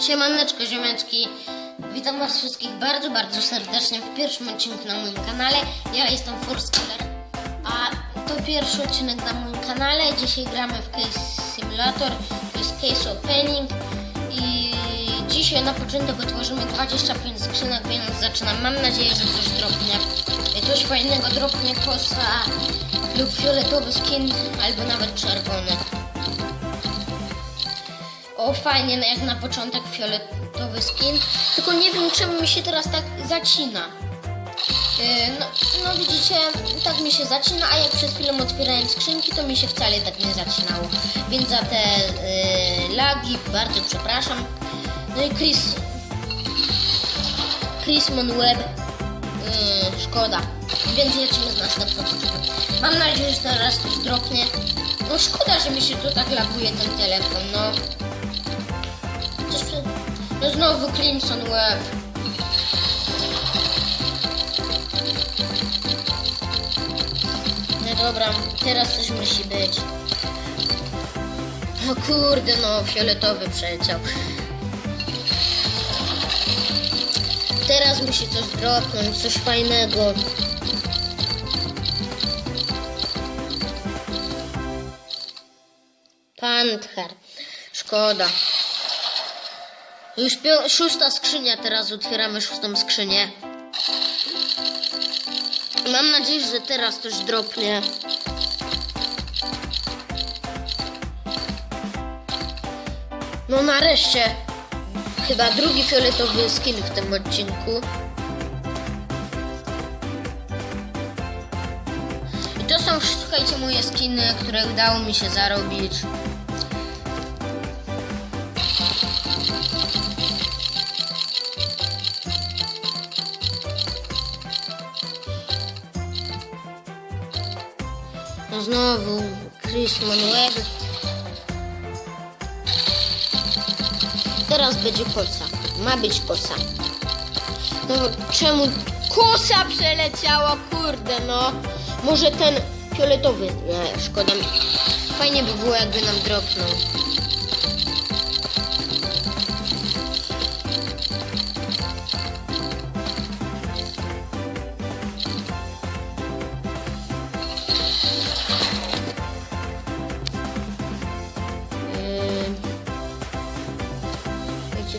Siemaneczko, ziomeczki. Witam was wszystkich bardzo, bardzo serdecznie w pierwszym odcinku na moim kanale. Ja jestem Forskiller, a to pierwszy odcinek na moim kanale. Dzisiaj gramy w Case Simulator, to jest Case Opening i dzisiaj na początek otworzymy 25 skrzynek, więc zaczynam. Mam nadzieję, że coś dropnie. Coś fajnego dropnie kosa lub fioletowy skin, albo nawet czerwony. Fajnie, jak na początek fioletowy skin. Tylko nie wiem, czemu mi się teraz tak zacina. Yy, no, no widzicie, tak mi się zacina, a jak przed chwilą otwierałem skrzynki, to mi się wcale tak nie zacinało. Więc za te yy, lagi bardzo przepraszam. No i Chris... Chrisman Web. Yy, szkoda. Więc lecimy z następną. Mam nadzieję, że teraz coś dropnie. No szkoda, że mi się tu tak laguje ten telefon, no. No znowu Crimson Web. No dobra, teraz coś musi być. O kurde, no fioletowy przeleciał. Teraz musi coś dropnąć, coś fajnego. Panther. Szkoda. Już pią- szósta skrzynia, teraz otwieramy szóstą skrzynię. Mam nadzieję, że teraz coś dropnie. No nareszcie. Chyba drugi fioletowy skin w tym odcinku. I to są, słuchajcie, moje skiny, które udało mi się zarobić. Znowu Chrisman Web. Teraz będzie kosa. Ma być kosa. No czemu kosa przeleciała? Kurde no. Może ten fioletowy. Nie, szkoda. Fajnie by było jakby nam dropnął.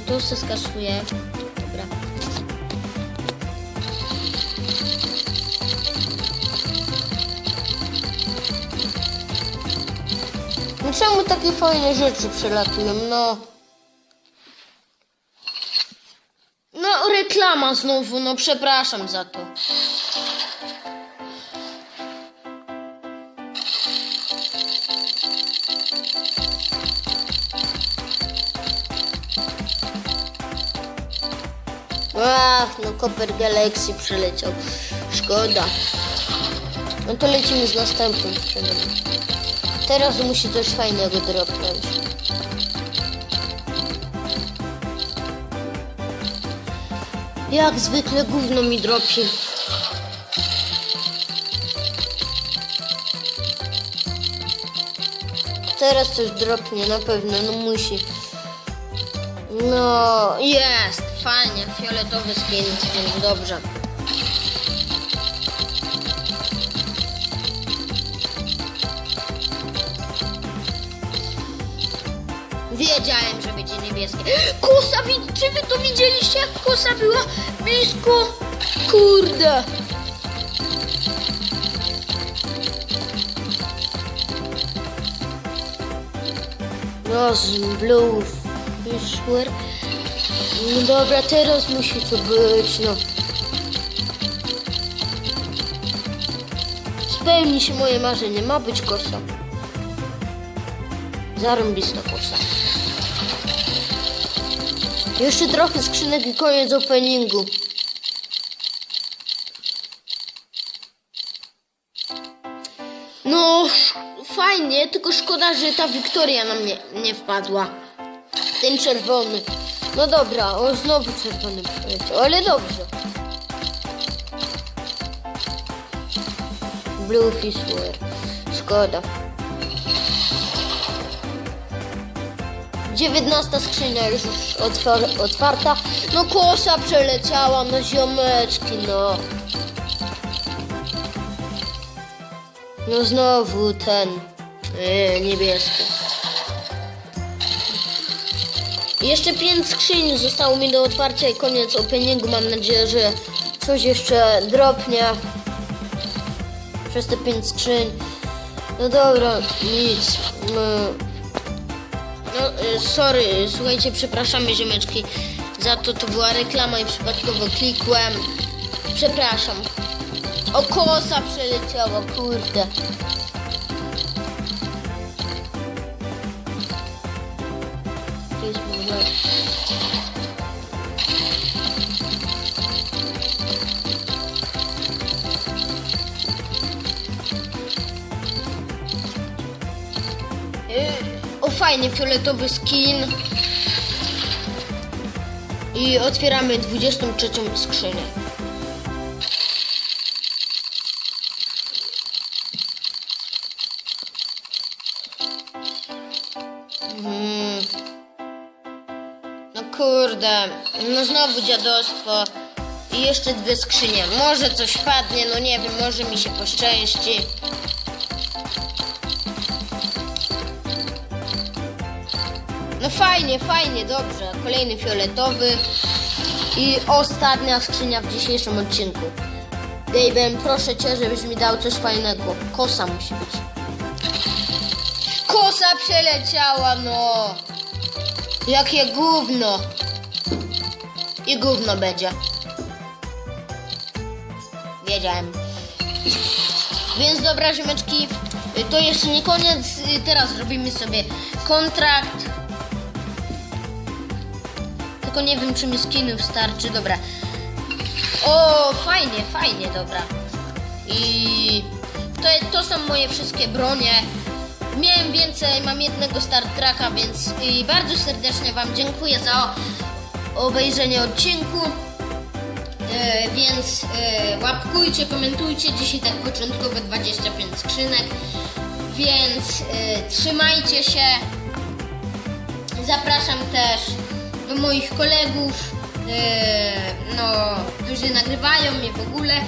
To się skasuje. Dobra. No czemu takie fajne rzeczy przelatują? No. No, reklama znowu, no przepraszam za to. Ach, no Copper Galaxy przeleciał. Szkoda. No to lecimy z następnym skrzynią. Teraz musi coś fajnego dropnąć. Jak zwykle gówno mi dropi. Teraz coś dropnie, na pewno, no musi. No, jest, fajnie, fioletowy skin, więc dobrze. Wiedziałem, że będzie niebieskie. Kosa, wi- czy wy to widzieliście, kosa była blisko? Kurde. Rozum, blue. No dobra, teraz musi to być, no. Spełni się moje marzenie, ma być kosa. Zarąbista kosa. Jeszcze trochę skrzynek i koniec openingu. No, fajnie, tylko szkoda, że ta Wiktoria nam nie, nie wpadła. Ten czerwony. No dobra, o znowu czerwony poleciał, ale dobrze. Blue Fishware. Szkoda. 19 skrzynia już otwar- otwarta. No kosa przeleciała, no ziomeczki, no. No znowu ten yy, niebieski. Jeszcze pięć skrzyń zostało mi do otwarcia i koniec openingu. Mam nadzieję, że coś jeszcze dropnie przez te pięć skrzyń. No dobra, nic. No, no y, sorry, słuchajcie, przepraszamy ziomeczki za to, to była reklama i przypadkowo klikłem. Przepraszam. O kosa przeleciała, kurde. Yy, O fajnie, fioletowy skin. I otwieramy 23 skrzynię. Kurde, no znowu dziadostwo. I jeszcze dwie skrzynie. Może coś padnie, no nie wiem, może mi się poszczęści. No fajnie, fajnie, dobrze. Kolejny fioletowy. I ostatnia skrzynia w dzisiejszym odcinku. Daven, proszę cię, żebyś mi dał coś fajnego. Kosa musi być. Kosa przeleciała, no. Jakie gówno. I gówno będzie. Wiedziałem. Więc dobra, ziomeczki, to jeszcze nie koniec. Teraz robimy sobie kontrakt. Tylko nie wiem, czy mi skinów starczy. Dobra. O, fajnie, fajnie, dobra. I to, to są moje wszystkie bronie. Miałem więcej, mam jednego Star Treka, więc i bardzo serdecznie Wam dziękuję za obejrzenie odcinku. E, więc e, łapkujcie, komentujcie. Dzisiaj tak początkowe 25 skrzynek. Więc e, trzymajcie się. Zapraszam też do moich kolegów, e, no, którzy nagrywają mnie w ogóle.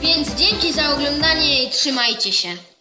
Więc dzięki za oglądanie i trzymajcie się.